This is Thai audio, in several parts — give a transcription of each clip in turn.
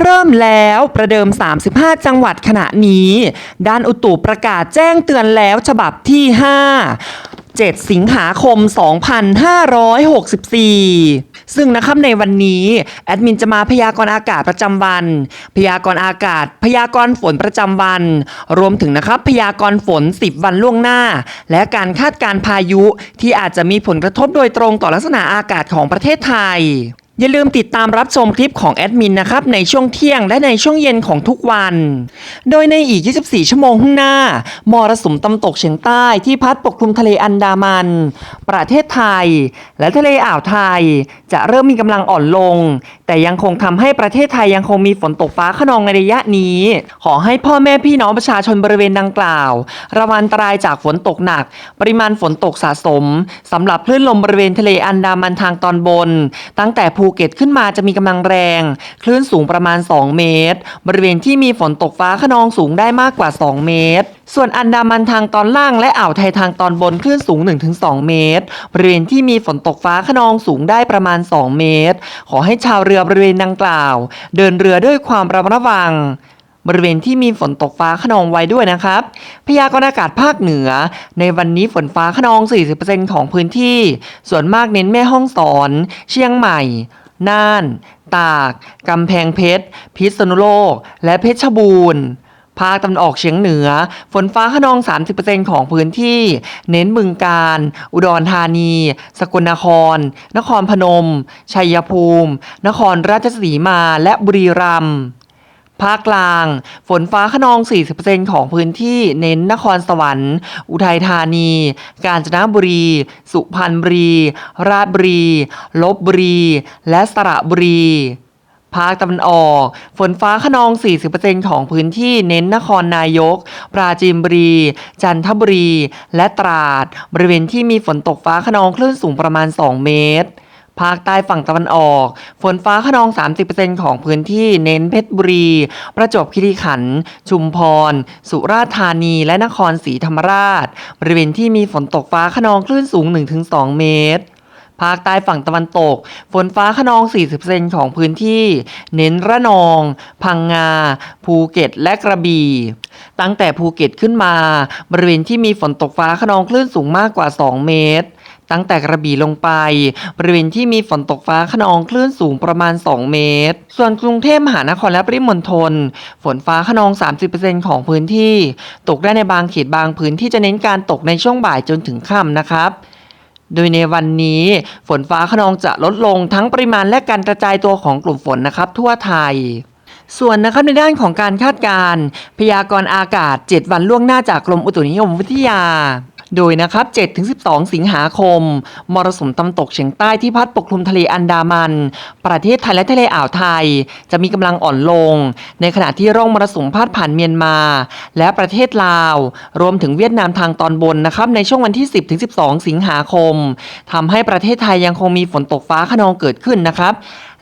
เริ่มแล้วประเดิม 35 จังหวัดขณะนี้ ด้านอุตุประกาศแจ้งเตือนแล้วฉบับที่ 5 7 สิงหาคม 2564 ซึ่งนะครับในวันนี้แอดมินจะมาพยากรณ์อากาศประจำวัน พยากรณ์อากาศ พยากรณ์ฝนประจำวัน รวมถึงนะครับพยากรณ์ฝน 10 วันล่วงหน้า และการคาดการ์พายุที่อาจจะมีผลกระทบโดยตรงต่อลักษณะอากาศของประเทศไทย อย่าลืมติดตามรับชมคลิปของแอดมินนะครับในช่วงเที่ยงและในช่วงเย็นของทุกวัน โดยในอีก 24 ชั่วโมงข้างหน้ามรสุมตำตกเฉียงใต้ที่พัดปกคลุมทะเลอันดามัน ประเทศไทย และทะเลอ่าวไทย จะเริ่มมีกำลังอ่อนลงแต่ยังคงทำให้ประเทศไทยยังคงมีฝนตกฟ้าขนองในระยะนี้ ขอให้พ่อแม่พี่น้องประชาชนบริเวณดังกล่าว ระวังอันตรายจากฝนตกหนัก ปริมาณฝนตกสะสมสำหรับคลื่นลมบริเวณทะเลอันดามันทางตอนบน ตั้งแต่ภูเก็ตขึ้นมาจะมีกำลังแรง คลื่นสูงประมาณ 2 เมตร บริเวณที่มีฝนตกฟ้าขนองสูงได้มากกว่า 2 เมตร ส่วนอันดามันทางตอนล่างและอ่าวไทยทางตอนบนคลื่นสูง 1-2 เมตร บริเวณที่มีฝนตกฟ้าขนองสูงได้ประมาณ 2 เมตร ขอให้ชาวเรือบริเวณดังกล่าว เดินเรือด้วยความระมัดระวัง บริเวณที่มีฝนตกฟ้าขนองไว้ด้วยนะครับ พยากรณ์อากาศภาคเหนือ ในวันนี้ฝนฟ้าขนอง 40%ของพื้นที่ ส่วนมากเน้นแม่ห้องสอน เชียงใหม่ น่าน ตาก กำแพงเพชร พิษณุโลก และเพชรบูรณ์ ภาคตะวันออกเฉียงเหนือ ฝนฟ้าขนอง 30%ของพื้นที่ เน้นบึงการ อุดรธานี สกลนคร นครพนม ชัยภูมิ นครราชสีมา และบุรีรัมย์ภาคกลาง ฝนฟ้าขนอง 40%ของพื้นที่เน้นนครสวรรค์ อุทัยธานี กาญจนบุรี สุพรรณบุรี ราชบุรี ลบบุรี และสระบุรี ภาคตะวันออก ฝนฟ้าขนอง 40%ของพื้นที่เน้นนครนายก ปราจีนบุรี จันทบุรี และตราด บริเวณที่มีฝนตกฟ้าขนองคลื่นสูงประมาณ 2 เมตรภาคใต้ฝั่งตะวันออก ฝนฟ้าขนอง 30%ของพื้นที่เน้นเพชรบุรี ประจวบคีรีขันธ์ ชุมพร สุราษฎร์ธานี และนครศรีธรรมราช บริเวณที่มีฝนตกฟ้าขนองคลื่นสูง 1-2 เมตร ภาคใต้ฝั่งตะวันตก ฝนฟ้าขนอง 40%ของพื้นที่ เน้นระนอง พังงา ภูเก็ต และกระบี่ ตั้งแต่ภูเก็ตขึ้นมา บริเวณที่มีฝนตกฟ้าขนองคลื่นสูงมากกว่า 2 เมตร ตั้งแต่กระบี่ลงไป บริเวณที่มีฝนตกฟ้าขนองคลื่นสูงประมาณ 2 เมตร ส่วนกรุงเทพมหานครและปริมณฑลฝนฟ้าขนอง 30%ของพื้นที่ ตกได้ในบางเขตบางพื้นที่จะเน้นการตกในช่วงบ่ายจนถึงค่ำนะครับ โดยในวันนี้ฝนฟ้าขนองจะลดลงทั้งปริมาณและการกระจายตัวของกลุ่มฝนนะครับทั่วไทย ส่วนนะครับในด้านของการคาดการณ์พยากรณ์อากาศ 7 วันล่วงหน้าจากกรมอุตุนิยมวิทยา โดยนะครับ 7-12 สิงหาคม มรสุมตะวันตกเฉียงใต้ที่พัดปกคลุมทะเลอันดามัน ประเทศไทยและทะเลอ่าวไทย จะมีกำลังอ่อนลง ในขณะที่ร่องมรสุมพาดผ่านเมียนมา และประเทศลาว รวมถึงเวียดนามทางตอนบนนะครับในช่วงวันที่ 10-12 สิงหาคมทำให้ประเทศไทยยังคงมีฝนตกฟ้าขนองเกิดขึ้นนะครับ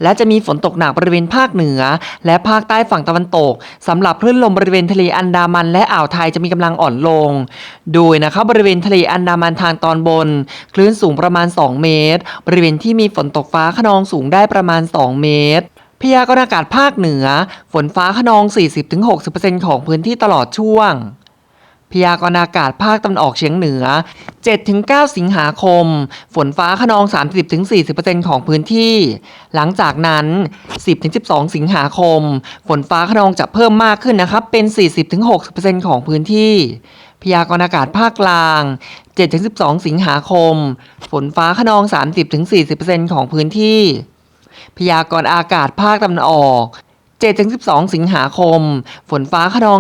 และจะมีฝนตกหนักบริเวณภาคเหนือ และภาคใต้ฝั่งตะวันตกสำหรับคลื่นลมบริเวณทะเลอันดามันและอ่าวไทยจะมีกำลังอ่อนลง โดยนะครับบริเวณทะเลอันดามันทางตอนบน คลื่นสูงประมาณ 2 เมตร บริเวณที่มีฝนตกฟ้าขนองสูงได้ประมาณ 2 เมตรพยากรณ์อากาศภาคเหนือ ฝนฟ้าขนอง 40-60%ของพื้นที่ตลอดช่วง พยากรณ์อากาศภาคตะวันออกเฉียงเหนือ 7-9 สิงหาคม ฝนฟ้าขนอง 30-40%ของพื้นที่ หลังจากนั้น 10-12 สิงหาคม ฝนฟ้าขนองจะเพิ่มมากขึ้นนะครับ เป็น 40-60%ของพื้นที่พยากรณ์อากาศภาคกลาง 7-12 สิงหาคม ฝนฟ้าขนอง 30-40%ของพื้นที่ พยากรณ์อากาศภาคตะวันออก 7-12 สิงหาคม ฝนฟ้าขนอง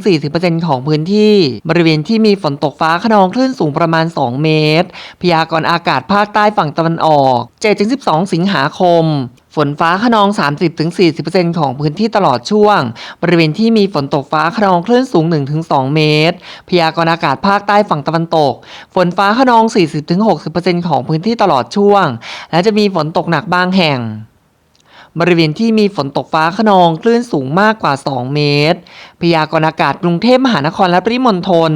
30-40%ของพื้นที่ บริเวณที่มีฝนตกฟ้าขนองคลื่นสูงประมาณ 2 เมตร พยากรณ์อากาศภาคใต้ฝั่งตะวันออก 7-12 สิงหาคม ฝนฟ้าขนอง 30-40%ของพื้นที่ตลอดช่วง บริเวณที่มีฝนตกฟ้าขนองคลื่นสูง 1-2 เมตร พยากรณ์อากาศภาคใต้ฝั่งตะวันตก ฝนฟ้าขนอง 40-60%ของพื้นที่ตลอดช่วง และจะมีฝนตกหนักบางแห่ง บริเวณที่มีฝนตกฟ้าขนองคลื่นสูงมากกว่า 2 เมตร พยากรณ์อากาศกรุงเทพมหานครและปริมณฑล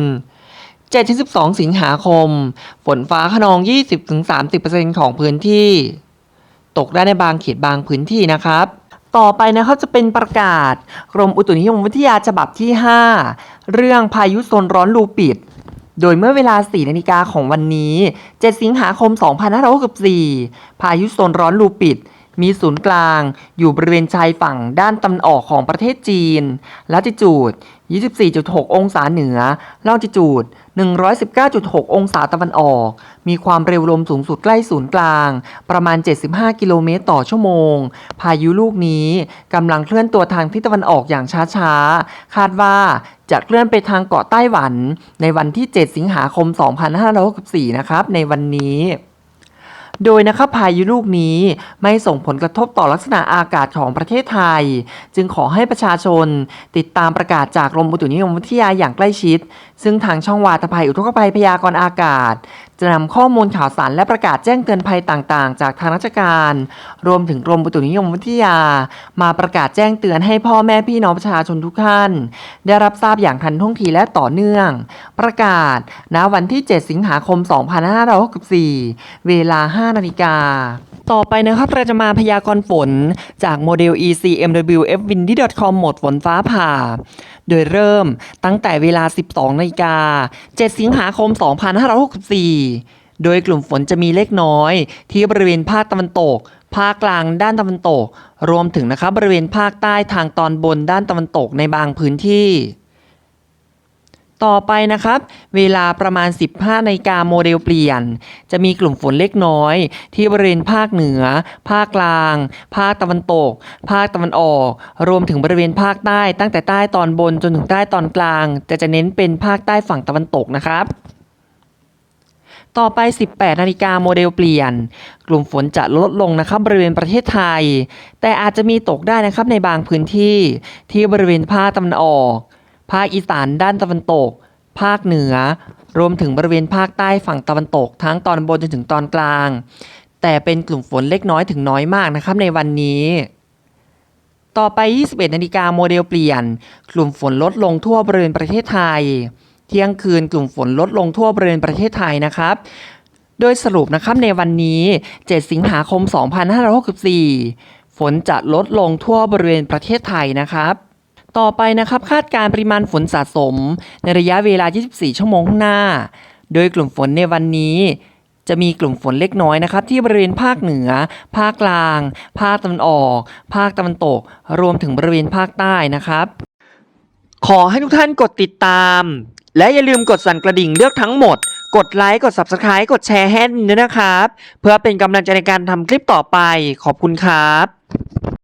7-12 สิงหาคม ฝนฟ้าขนอง 20-30%ของพื้นที่ ตกได้ในบางเขตบางพื้นที่นะครับ ต่อไปนะครับจะเป็นประกาศ กรมอุตุนิยมวิทยาฉบับที่ 5 เรื่องพายุโซนร้อนลูปิด โดยเมื่อเวลา 4 นาฬิกาของวันนี้ 7 สิงหาคม 2564 พายุโซนร้อนลูปิด มีศูนย์กลางอยู่บริเวณชายฝั่งด้านตะวันออกของประเทศจีน ลัติจูด 24.6 องศาเหนือ ลองจิจูด 119.6 องศาตะวันออก มีความเร็วลมสูงสุดใกล้ศูนย์กลาง ประมาณ 75 กิโลเมตรต่อชั่วโมง พายุลูกนี้กำลังเคลื่อนตัวทางทิศตะวันออกอย่างช้าๆ คาดว่าจะเคลื่อนไปทางเกาะไต้หวัน ในวันที่ 7 สิงหาคม 2564 นะครับ ในวันนี้ โดยนะครับพายุลูกนี้ไม่ส่งผลกระทบต่อลักษณะอากาศของประเทศไทย จึงขอให้ประชาชนติดตามประกาศจากกรมอุตุนิยมวิทยาอย่างใกล้ชิด ซึ่งทางช่องวาตภัยอุทกภัยพยากรณ์อากาศจะนำข้อมูลข่าวสารและประกาศแจ้งเตือนภัยต่างๆ จากทางราชการ รวมถึงกรมอุตุนิยมวิทยา มาประกาศแจ้งเตือนให้พ่อแม่พี่น้องประชาชนทุกท่าน ได้รับทราบอย่างทันท่วงทีและต่อเนื่อง ประกาศณวันที่ 7 สิงหาคม 2564 เวลา 5 นาฬิกา ต่อไปนะครับเราจะมาพยากรณ์ฝนจากโมเดล ECMWFWindy.com หมดฝนฟ้าผ่า โดยเริ่มตั้งแต่เวลา 12นาฬิกา 7 สิงหาคม 2564 โดยกลุ่มฝนจะมีเล็กน้อย ที่บริเวณภาคตะวันตก ภาคกลางด้านตะวันตก รวมถึงนะครับบริเวณภาคใต้ทางตอนบนด้านตะวันตกในบางพื้นที่ ต่อไปนะครับ เวลาประมาณ 15นาฬิกาโมเดลเปลี่ยน จะมีกลุ่มฝนเล็กน้อย ที่บริเวณภาคเหนือ ภาคกลาง ภาคตะวันตก ภาคตะวันออก รวมถึงบริเวณภาคใต้ ตั้งแต่ใต้ตอนบนจนถึงใต้ตอนกลางแต่จะเน้นเป็นภาคใต้ฝั่งตะวันตกนะครับต่อไป 18 นาฬิกาโมเดลเปลี่ยน กลุ่มฝนจะลดลงนะครับบริเวณประเทศไทย แต่อาจจะมีตกได้นะครับในบางพื้นที่ที่บริเวณภาคตะวันออก ภาคอีสานด้านตะวันตก ภาคเหนือ รวมถึงบริเวณภาคใต้ฝั่งตะวันตก ทั้งตอนบนจนถึงตอนกลาง แต่เป็นกลุ่มฝนเล็กน้อยถึงน้อยมากนะครับในวันนี้ ต่อไป 21นาฬิกาโมเดลเปลี่ยน กลุ่มฝนลดลงทั่วบริเวณประเทศไทย เที่ยงคืนกลุ่มฝนลดลงทั่วบริเวณประเทศไทยนะครับโดยสรุปนะครับในวันนี้ 7 สิงหาคม 2564 ฝนจะลดลงทั่วบริเวณประเทศไทยนะครับ ต่อไปนะครับคาดการปริมาณฝนสะสม ในระยะเวลา 24 ชั่วโมงข้างหน้า โดยกลุ่มฝนในวันนี้จะมีกลุ่มฝนเล็กน้อยนะครับ ที่บริเวณภาคเหนือ ภาคกลาง ภาคตะวันออก ภาคตะวันตก รวมถึงบริเวณภาคใต้นะครับ ขอให้ทุกท่านกดติดตาม และอย่าลืมกดสั่นกระดิ่งเลือกทั้งหมด กดไลค์กด Subscribe กดแชร์ให้ด้วยนะครับ เพื่อเป็นกำลังใจในการทำคลิปต่อไปขอบคุณครับ